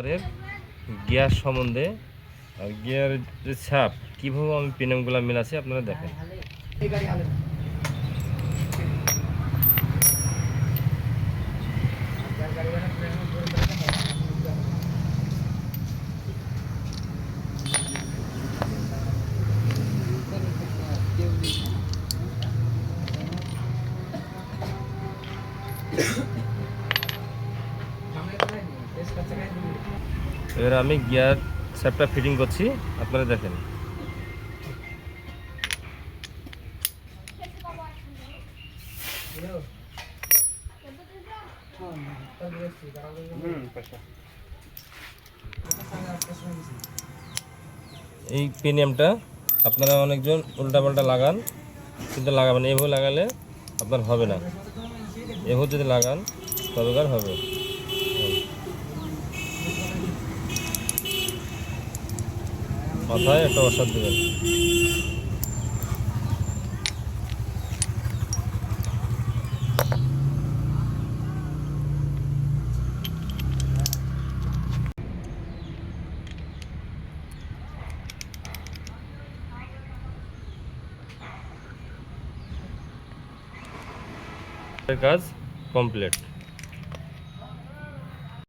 পরের গিয়ার সম্বন্ধে আর গিয়ারের যে ছাপ কীভাবে আমি পিনেমগুলো মিলাচ্ছি আপনারা দেখেন। এবার আমি গিয়ার ছাপটা ফিটিং করছি আপনারা দেখেন। এই প্রিমিয়ামটা আপনারা অনেকজন উল্টাপাল্টা লাগান কিন্তু লাগাবেন এভাবে লাগালে আপনার হবে না। এভাবে যদি লাগান তবে হবে। মাথায় একটা ওষুধ দেবেন। কাজ কমপ্লিট।